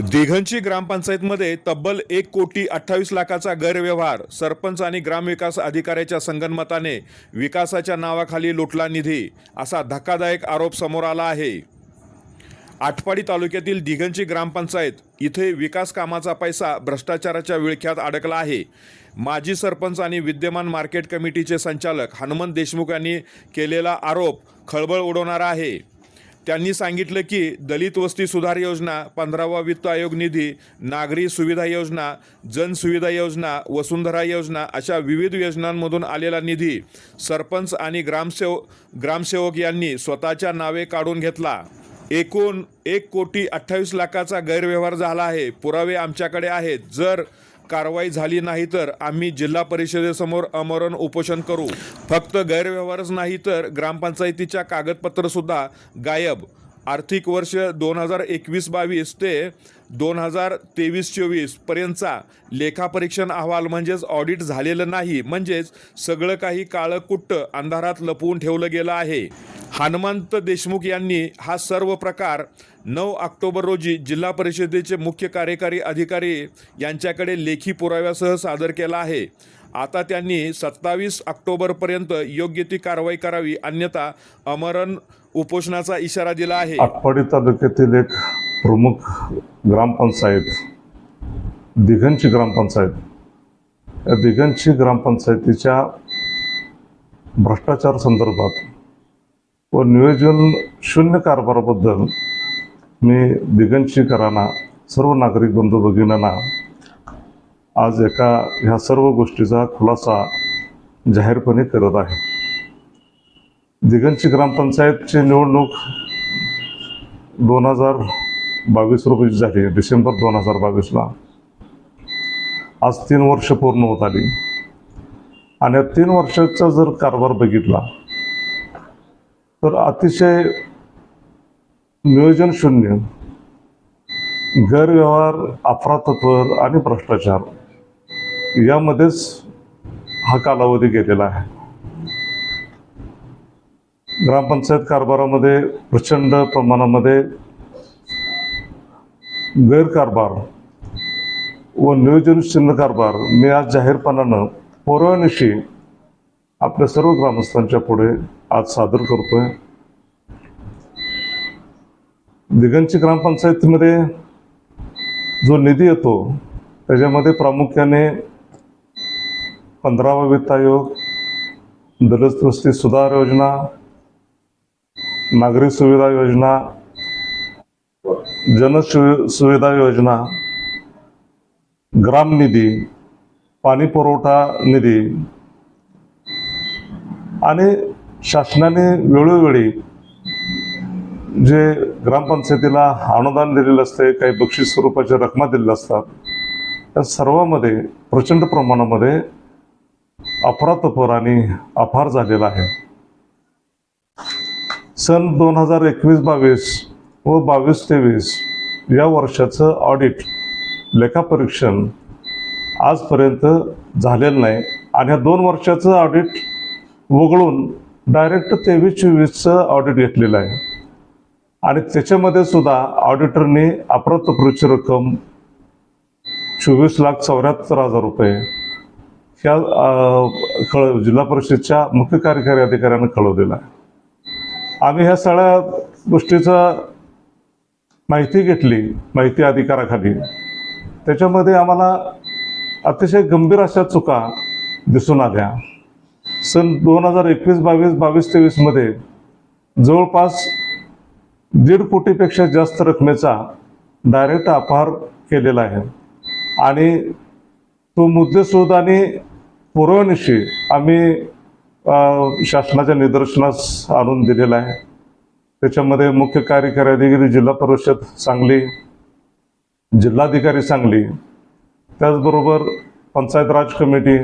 दिघंची ग्रामपंचायतमध्ये तब्बल एक कोटी अठ्ठावीस लाखाचा गैरव्यवहार. सरपंच आणि ग्रामविकास अधिकाऱ्याच्या संगनमताने विकासाच्या नावाखाली लुटला निधी असा धक्कादायक आरोप समोर आला आहे. आटपाडी तालुक्यातील दिघंची ग्रामपंचायत इथे विकास कामाचा पैसा भ्रष्टाचाराच्या विळख्यात अडकला आहे. माजी सरपंच आणि विद्यमान मार्केट कमिटीचे संचालक हनुमंत देशमुख यांनी केलेला आरोप खळबळ उडवणारा आहे. त्यांनी सांगितलं की दलित वस्ती सुधार योजना पंधरावा वित्त आयोग निधी नागरी सुविधा योजना जनसुविधा योजना वसुंधरा योजना अशा विविध योजनांमधून आलेला निधी सरपंच आणि ग्रामसेव ग्रामसेवक यांनी स्वतःच्या नावे काढून घेतला. एकूण एक कोटी अठ्ठावीस लाखाचा गैरव्यवहार झाला आहे. पुरावे आमच्याकडे आहेत. जर कारवाई झाली नाही तर आम्ही जिल्हा परिषदेसमोर अमरण उपोषण करू. फक्त गैरव्यवहारच नाही तर ग्रामपंचायतीच्या कागदपत्रसुद्धा गायब. आर्थिक वर्ष दोन हजार एकवीस बावीस ते दोन हजार तेवीस चोवीस पर्यंतचा लेखापरीक्षण अहवाल म्हणजेच ऑडिट झालेलं नाही म्हणजेच सगळं काही काळं कुट्ट अंधारात लपवून ठेवलं गेलं आहे. हनुमंत देशमुख यांनी हा सर्व प्रकार नऊ ऑक्टोबर रोजी जिल्हा परिषदेचे मुख्य कार्यकारी अधिकारी यांच्याकडे लेखी पुराव्यासह सादर केला आहे. आता त्यांनी सत्तावीस ऑक्टोबरपर्यंत योग्य ती कारवाई करावी अन्यथा अमरण उपोषणाचा इशारा दिला आहे. आटपाडी तालुक्यातील एक प्रमुख ग्रामपंचायत दिघंची ग्रामपंचायत. या दिघंची ग्रामपंचायतीच्या भ्रष्टाचार संदर्भात व नियोजन शून्य कारभाराबद्दल मी दिगंशीकरांना सर्व नागरिक बंधू भगिनींना आज एका ह्या सर्व गोष्टीचा खुलासा जाहीरपणे करत आहे. दिगंची ग्रामपंचायतची निवडणूक दोन हजार बावीस रोजी झाली डिसेंबर दोन हजार बावीसला. आज तीन वर्ष पूर्ण होत आली. आणि या तीन वर्षाचा जर कारभार बघितला तर अतिशय नियोजन शून्य गैरव्यवहार अफरातत्व आणि भ्रष्टाचार यामध्येच हा कालावधी गेलेला आहे. ग्रामपंचायत कारभारामध्ये प्रचंड प्रमाणामध्ये गैरकारभार व नियोजनशील कारभार मी आज जाहीरपणानं पुराव्यानिशी आपल्या सर्व ग्रामस्थांच्या पुढे आज सादर करतोय. दिगंची ग्रामपंचायतीमध्ये जो निधी येतो त्याच्यामध्ये प्रामुख्याने पंधरावा वित्त आयोग दलित वस्ती सुधार योजना नागरी सुविधा योजना जन सुविधा योजना ग्राम निधी पाणी पुरवठा निधी आणि शासनाने वेळोवेळी जे ग्रामपंचायतीला अनुदान दिलेलं असते काही बक्षीस स्वरूपाच्या रकमा दिलेल्या असतात त्या सर्वामध्ये प्रचंड प्रमाणामध्ये अफरातफर आणि अफार झालेला आहे. सन दोन हजार एकवीस बावीस व बावीस तेवीस या वर्षाचं ऑडिट लेखापरीक्षण आजपर्यंत झालेलं नाही. आणि ह्या दोन वर्षाचं ऑडिट वगळून डायरेक्ट तेवीस चोवीसचं ऑडिट घेतलेलं आहे. आणि त्याच्यामध्ये सुद्धा ऑडिटरने अप्रतपूरची रक्कम चोवीस लाख चौऱ्याहत्तर हजार रुपये ह्या कळ जिल्हा परिषदच्या मुख्य कार्यकारी अधिकाऱ्यानं कळवलेला आहे. आम्ही ह्या सगळ्या गोष्टीचा माहिती घेतली माहिती अधिकाराखाली. त्याच्यामध्ये आम्हाला अतिशय गंभीर अशा चुका दिसून आल्या. सन दोन हजार एकवीस बावीस बावीस तेवीसमध्ये जवळपास दीड कोटीपेक्षा जास्त रकमेचा डायरेक्ट अपहार केलेला आहे. आणि तो मुद्देसूद आणि पुरवणीशी आम्ही शासनाच्या निदर्शनास आणून दिलेला आहे. त्याच्यामध्ये मुख्य कार्यकारी अधिकारी जिल्हा परिषद सांगली जिल्हाधिकारी सांगली त्याचबरोबर पंचायत राज कमिटी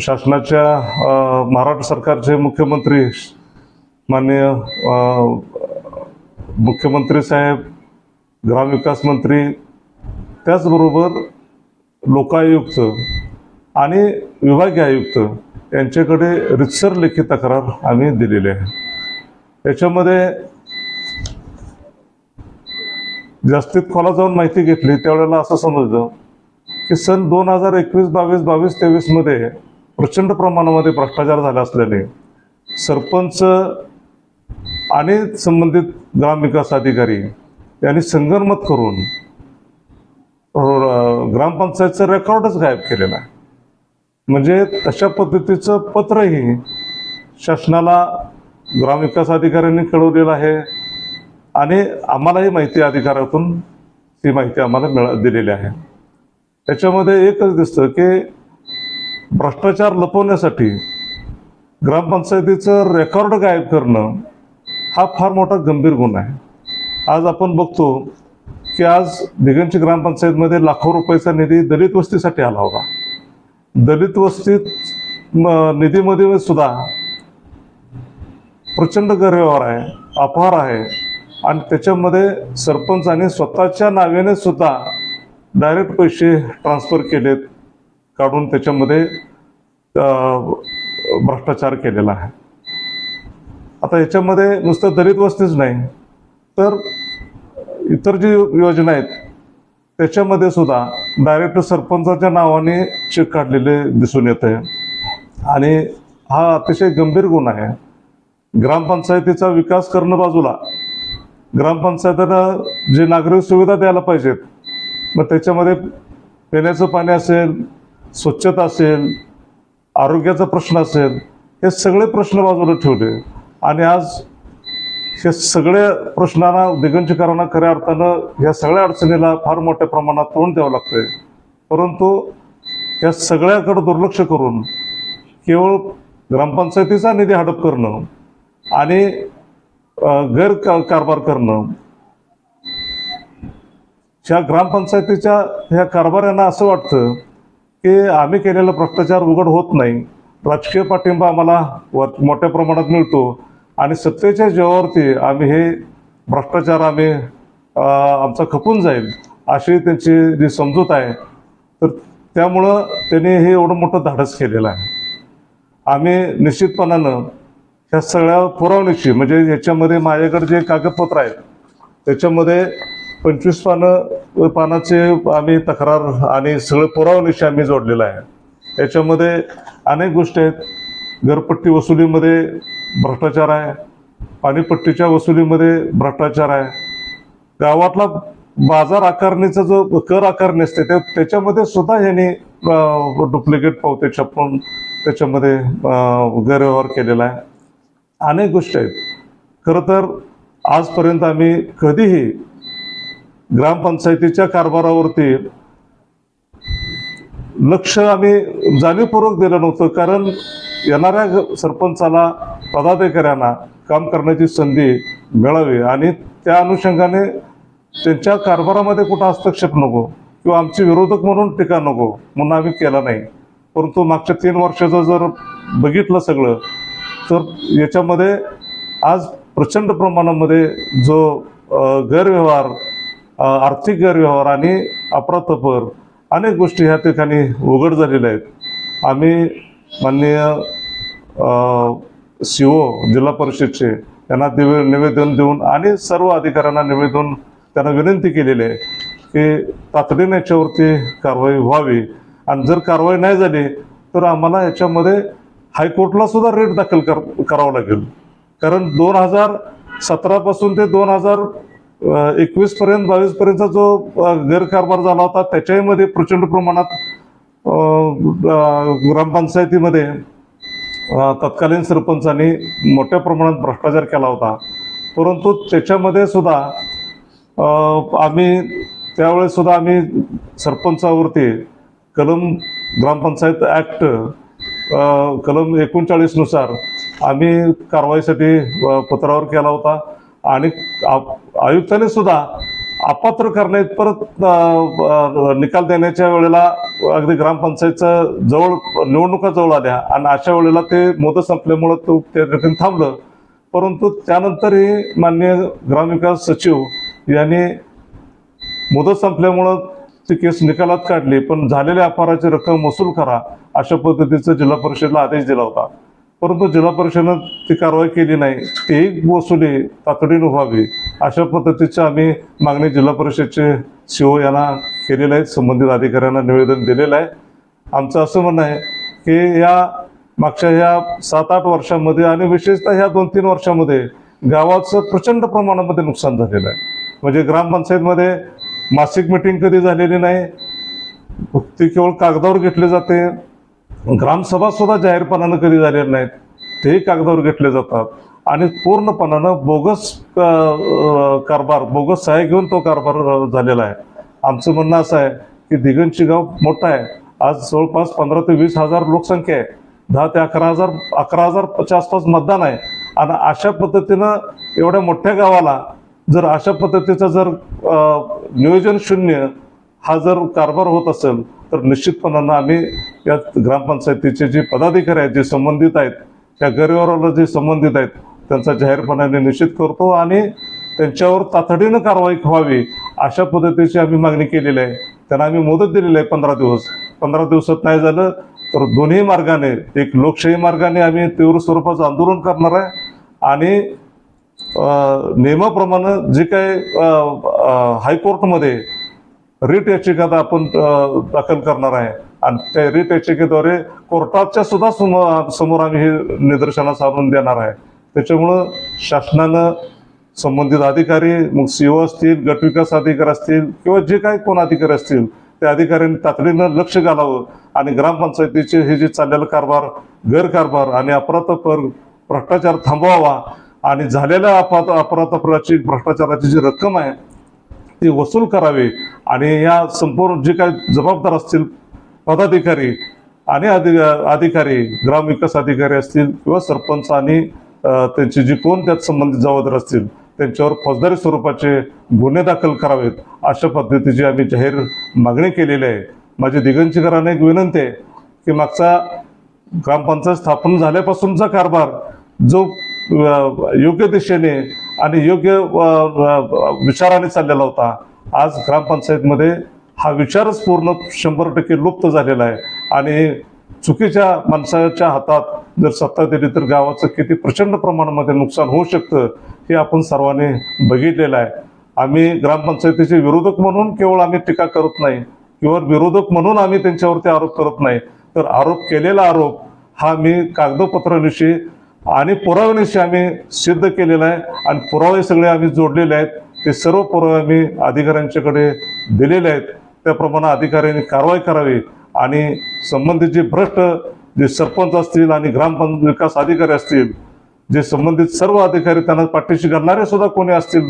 शासनाच्या महाराष्ट्र सरकारचे मुख्यमंत्री माननीय मुख्यमंत्री साहेब ग्रामविकास मंत्री त्याचबरोबर लोकायुक्त आणि विभागीय आयुक्त यांच्याकडे रितसर लेखी तक्रार आम्ही दिलेली आहे. याच्यामध्ये जास्तीत खोला जाऊन माहिती घेतली त्यावेळेला असं समजलं की सन दोन हजार एकवीस बावीस बावीस तेवीसमध्ये प्रचंड प्रमाणामध्ये भ्रष्टाचार झाला असल्याने सरपंच आणि संबंधित ग्रामविकास अधिकारी यांनी संगनमत करून ग्रामपंचायतचं रेकॉर्डच गायब केलेलं आहे. म्हणजे तशा पद्धतीचं पत्रही शासनाला ग्रामविकास अधिकाऱ्यांनी कळवलेलं आहे. आणि आम्हालाही माहिती अधिकारातून ती माहिती आम्हाला मिळा दिलेली आहे. त्याच्यामध्ये एकच दिसतं की भ्रष्टाचार लपवण्यासाठी ग्रामपंचायतीचं रेकॉर्ड गायब करणं हा फार मोठा गंभीर गुन्हा आहे. आज आपण बघतो की आज दिगंची ग्रामपंचायतमध्ये लाखो रुपयाचा निधी दलित वस्तीसाठी आला होता. दलित वस्तीत निधीमध्ये सुद्धा प्रचंड गैरव्यवहार आहे अपहार आहे. आणि त्याच्यामध्ये सरपंचाने स्वतःच्या नावेने सुद्धा डायरेक्ट पैसे ट्रान्सफर केलेत काढून त्याच्यामध्ये भ्रष्टाचार केलेला आहे. आता याच्यामध्ये नुसतं दलित वस्तीच नाही तर इतर जी योजना आहेत त्याच्यामध्ये सुद्धा डायरेक्ट सरपंचाच्या नावाने चेक काढलेले दिसून येते. आणि हा अतिशय गंभीर गुण आहे. ग्रामपंचायतीचा विकास करणं बाजूला ग्रामपंचायतीनं जे नागरिक सुविधा द्यायला पाहिजेत मग त्याच्यामध्ये पिण्याचं पाणी असेल स्वच्छता असेल आरोग्याचा प्रश्न असेल हे सगळे प्रश्न बाजूला ठेवले. आणि आज हे सगळ्या प्रश्नांना दिगंचीकरांना खऱ्या अर्थानं ह्या सगळ्या अडचणीला फार मोठ्या प्रमाणात तोंड द्यावं लागतंय. परंतु या सगळ्याकडे दुर्लक्ष करून केवळ ग्रामपंचायतीचा निधी हडप करणं आणि गैर का- कारभार करणं ह्या ग्रामपंचायतीच्या ह्या कारभाऱ्यांना असं वाटतं की आम्ही केलेला भ्रष्टाचार उघड होत नाही. राजकीय पाठिंबा आम्हाला मोठ्या प्रमाणात मिळतो. आणि सत्तेच्या जेवावरती आम्ही हे भ्रष्टाचार आम्ही आमचा खपून जाईल अशी त्यांची जी समजूत आहे तर त्यामुळं त्यांनी हे एवढं मोठं धाडस केलेलं आहे. आम्ही निश्चितपणानं ह्या सगळ्या पुरवणीची म्हणजे याच्यामध्ये माझ्याकडे जे कागदपत्र आहेत त्याच्यामध्ये पंचवीस पानं पानाचे आम्ही तक्रार आणि सगळं पुरावणीशी आम्ही जोडलेलं आहे. याच्यामध्ये अनेक गोष्टी आहेत. घरपट्टी वसुलीमध्ये भ्रष्टाचार आहे. पाणीपट्टीच्या वसुलीमध्ये भ्रष्टाचार आहे. गावातला बाजार आकारणीचा जो कर आकारणी असते त्या त्याच्यामध्ये सुद्धा यांनी डुप्लिकेट पावते छापून त्याच्यामध्ये गैरव्यवहार केलेला आहे. अनेक गोष्टी आहेत. खरं तर आजपर्यंत आम्ही कधीही ग्रामपंचायतीच्या कारभारावरती लक्ष आम्ही जाणीवपूर्वक दिलं नव्हतं. कारण येणाऱ्या सरपंचाला पदाधिकाऱ्यांना काम करण्याची संधी मिळावी आणि त्या अनुषंगाने त्यांच्या कारभारामध्ये कुठं हस्तक्षेप नको किंवा आमचे विरोधक म्हणून टीका नको म्हणून आम्ही केला नाही. परंतु मागच्या तीन वर्षाचं जर बघितलं सगळं तर याच्यामध्ये आज प्रचंड प्रमाणामध्ये जो गैरव्यवहार आर्थिक गैरव्यवहार आणि अपराधपर अनेक गोष्टी ह्या ठिकाणी उघड झालेल्या आहेत. आम्ही माननीय सी ओ जिल्हा परिषदचे यांना दिवे निवेदन देऊन आणि सर्व अधिकाऱ्यांना निवेदन त्यांना विनंती केलेली आहे की तातडीने याच्यावरती कारवाई व्हावी. आणि जर कारवाई नाही झाली तर आम्हाला याच्यामध्ये हायकोर्टला सुद्धा रेट दाखल कर करावं लागेल. कारण दोन हजार सतरापासून ते दोन हजार एकवीस पर्यंत बावीस पर्यंतचा जो गैरकारभार झाला होता त्याच्याहीमध्ये प्रचंड प्रमाणात ग्रामपंचायतीमध्ये तत्कालीन सरपंचांनी मोठ्या प्रमाणात भ्रष्टाचार केला होता. परंतु त्याच्यामध्ये सुद्धा आम्ही त्यावेळेस सुद्धा आम्ही सरपंचावरती कलम ग्रामपंचायत ॲक्ट कलम एकोणचाळीसनुसार आम्ही कारवाईसाठी पत्रावर केला होता. आणि आयुक्ताने सुद्धा अपात्र करण्यात परत निकाल देण्याच्या वेळेला अगदी ग्रामपंचायतचं जवळ निवडणुका जवळ आल्या आणि अशा वेळेला ते मोदत संपल्यामुळं तो त्या ठिकाणी थांबलं. परंतु त्यानंतरही माननीय ग्रामविकास सचिव यांनी मुदत संपल्यामुळं ती केस निकालात काढली पण झालेल्या अपहाराची रक्कम वसूल करा अशा पद्धतीचा जिल्हा परिषदला आदेश दिला होता. परंतु जिल्हा परिषदेनं ती कारवाई केली नाही ती वसुली तातडीनं व्हावी अशा पद्धतीची आम्ही मागणी जिल्हा परिषदचे सीओ यांना केलेलं आहे संबंधित अधिकाऱ्यांना निवेदन दिलेलं आहे. आमचं असं म्हणणं आहे की या मागच्या ह्या सात आठ वर्षामध्ये आणि विशेषतः ह्या दोन तीन वर्षामध्ये गावाचं प्रचंड प्रमाणामध्ये नुकसान झालेलं आहे. म्हणजे ग्रामपंचायतमध्ये मासिक मिटिंग कधी झालेली नाही ती केवळ कागदावर घेतली जाते ग्रामसभा सुद्धा जाहीरपणानं कधी झालेल्या नाहीत. तेही कागदावर घेतले जातात. आणि पूर्णपणानं बोगस कारभार बोगस सहाय्य घेऊन तो कारभार झालेला आहे. आमचं म्हणणं असं आहे की दिगंची गाव मोठं आहे. आज जवळपास पंधरा ते वीस हजार लोकसंख्या आहे. दहा ते अकरा हजार अकरा हजारच्या आसपास मतदान आहे. आणि अशा पद्धतीनं एवढ्या मोठ्या गावाला जर अशा पद्धतीचं जर नियोजन शून्य हा जर कारभार होत असेल तर निश्चितपणानं आम्ही या ग्रामपंचायतीचे जे पदाधिकारी आहेत जे संबंधित आहेत त्या गरिवाराला जे संबंधित आहेत त्यांचा जाहीरपणाने निश्चित करतो आणि त्यांच्यावर तातडीनं कारवाई व्हावी अशा पद्धतीची आम्ही मागणी केलेली आहे. त्यांना आम्ही मुदत दिलेली आहे पंधरा दिवस. पंधरा दिवसात नाही झालं तर दोन्ही मार्गाने एक लोकशाही मार्गाने आम्ही तीव्र स्वरूपाचं आंदोलन करणार आहे आणि नियमाप्रमाणे जे काही हायकोर्टमध्ये रिट याचिका आपण दाखल करणार आहे. आणि त्या रिट याचिकेद्वारे कोर्टाच्या सुद्धा समोर समोर आम्ही हे निदर्शनास आणून देणार आहे. त्याच्यामुळं शासनानं संबंधित अधिकारी मग सीओ असतील गटविकास अधिकारी असतील किंवा जे काही कोण अधिकारी असतील त्या अधिकाऱ्यांनी तातडीनं लक्ष घालावं आणि ग्रामपंचायतीचे हे जे चाललेलं कारभार गैरकारभार आणि अपराधपर भ्रष्टाचार थांबवावा आणि झालेल्या अपराध अपराधपराची भ्रष्टाचाराची जी रक्कम आहे ती वसूल करावी आणि या संपूर्ण जे काही जबाबदार असतील पदाधिकारी आणि अधि अधिकारी ग्रामविकास अधिकारी असतील किंवा सरपंच आणि त्यांची जी कोण त्यात संबंधित जबाबदार असतील त्यांच्यावर फौजदारी स्वरूपाचे गुन्हे दाखल करावेत अशा पद्धतीची आम्ही जाहीर मागणी केलेली आहे. माझी दिगंचीकरांना एक विनंती आहे की मागचा ग्रामपंचायत स्थापन झाल्यापासूनचा कारभार जो योग्य दिशेने आणि योग्य विचाराने चाललेला होता. आज ग्रामपंचायतमध्ये हा विचारच पूर्ण शंभर टक्के लुप्त झालेला आहे. आणि चुकीच्या माणसाच्या हातात जर सत्ता दिली तर गावाचं किती प्रचंड प्रमाणामध्ये नुकसान होऊ शकतं हे आपण सर्वांनी बघितलेलं आहे. आम्ही ग्रामपंचायतीचे विरोधक म्हणून केवळ आम्ही टीका करत नाही किंवा विरोधक म्हणून आम्ही त्यांच्यावरती आरोप करत नाही. तर आरोप केलेला आरोप हा मी कागदपत्राविषयी आणि पुराव्यानिशी आम्ही सिद्ध केलेलं आहे. आणि पुरावे सगळे आम्ही जोडलेले आहेत. ते सर्व पुरावे आम्ही अधिकाऱ्यांच्याकडे दिलेले आहेत. त्याप्रमाणे अधिकाऱ्यांनी कारवाई करावी. आणि संबंधित जे भ्रष्ट जे सरपंच असतील आणि ग्रामपंचायत विकास अधिकारी असतील जे संबंधित सर्व अधिकारी त्यांना पाठीशी घालणारे सुद्धा कोणी असतील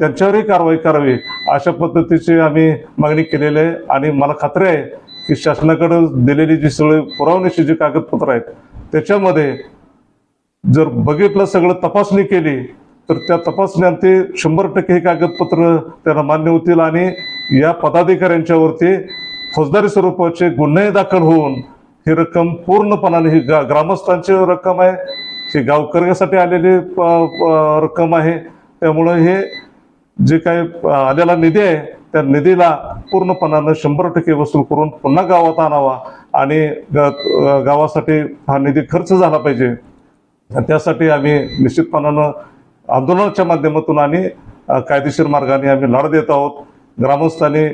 त्यांच्यावरही कारवाई करावी. अशा पद्धतीची आम्ही मागणी केलेली आहे. आणि मला खात्री आहे की शासनाकडे दिलेली जी सगळे पुरावण्याची जी कागदपत्र आहेत त्याच्यामध्ये जर बघितलं सगळं तपासणी केली तर त्या तपासण्यात ते शंभर टक्के हे कागदपत्र त्यांना मान्य होतील आणि या पदाधिकाऱ्यांच्यावरती फौजदारी स्वरूपाचे गुन्हे दाखल होऊन ही रक्कम पूर्णपणाने ही गा ग्रामस्थांची रक्कम आहे ही गावकऱ्यासाठी आलेली रक्कम आहे. त्यामुळं हे जे काही आलेला निधी आहे त्या निधीला पूर्णपणानं शंभर टक्के वसूल करून पुन्हा गावात आणावा आणि ग- गावासाठी हा निधी खर्च झाला पाहिजे. त्यासाठी आम्ही निश्चितपणानं आंदोलनाच्या माध्यमातून आणि कायदेशीर मार्गाने आम्ही लढा देत आहोत. ग्रामस्थांनी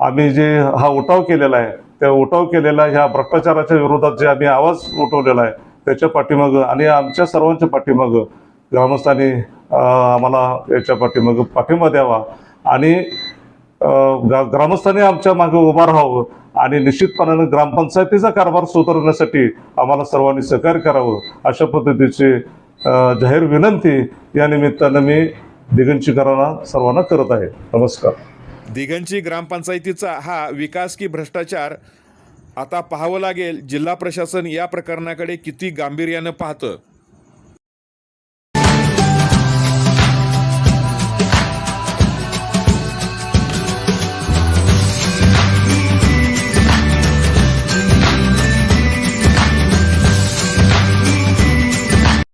आम्ही जे हा उठाव केलेला आहे त्या उठाव केलेला ह्या भ्रष्टाचाराच्या विरोधात जे आम्ही आवाज उठवलेला आहे त्याच्या पाठीमागं आणि आमच्या सर्वांच्या पाठीमागं ग्रामस्थांनी आम्हाला याच्या पाठीमागं पाठिंबा द्यावा. आणि ग्रामस्थांनी आमच्या मागे उभा राहावं आणि निश्चितपणानं ग्रामपंचायतीचा कारभार सुधारण्यासाठी आम्हाला सर्वांनी सहकार्य करावं अशा पद्धतीची जाहीर विनंती या निमित्तानं मी दिगंचीकरांना सर्वांना करत आहे. नमस्कार. दिगंची ग्रामपंचायतीचा हा विकास की भ्रष्टाचार आता पाहावं लागेल. जिल्हा प्रशासन या प्रकरणाकडे किती गांभीर्यानं पाहतं?